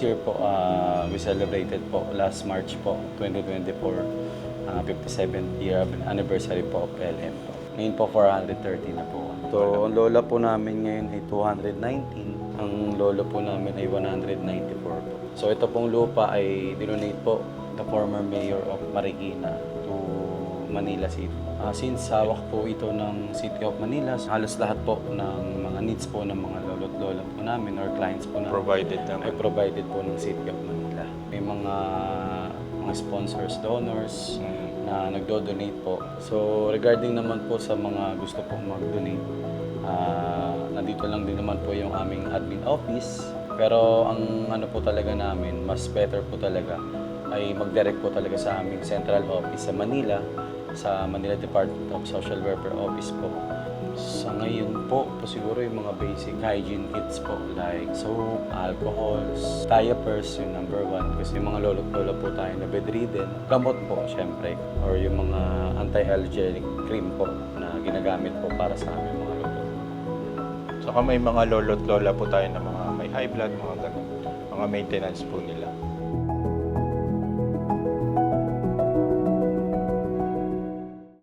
year po, ah, we celebrated po last March po, 2024, ah, 57th year anniversary po of LM po. Ngayon po 430 na po. So, ang lola po namin ngayon ay 219. Ang lolo po namin ay 194 po. So, ito pong lupa ay dinonate po the former mayor of Marikina to Manila City. Ah, since hawak po ito ng City of Manila, halos lahat po ng mga needs po ng mga lolo't lola po namin or clients po namin Provided ay naman. provided po ng City of Manila. May mga mga sponsors, donors Mm. na nagdo-donate po. So regarding naman po sa mga gusto pong mag-donate, ah, nandito lang din naman po yung aming admin office. Pero ang ano po talaga namin, mas better po talaga ay mag-direct po talaga sa aming central office sa Manila, sa Manila Department of Social Welfare Office po. Sa ngayon po, po siguro yung mga basic hygiene kits po like soap, alcohols, diapers yung number one kasi yung mga lolo't lola po tayo na bedridden. Gamot po, syempre. Or yung mga anti-allergenic cream po na ginagamit po para sa aming mga lolo. Saka may mga lolo't lola po tayo na mga may high blood, mga ganun. Mga maintenance po nila.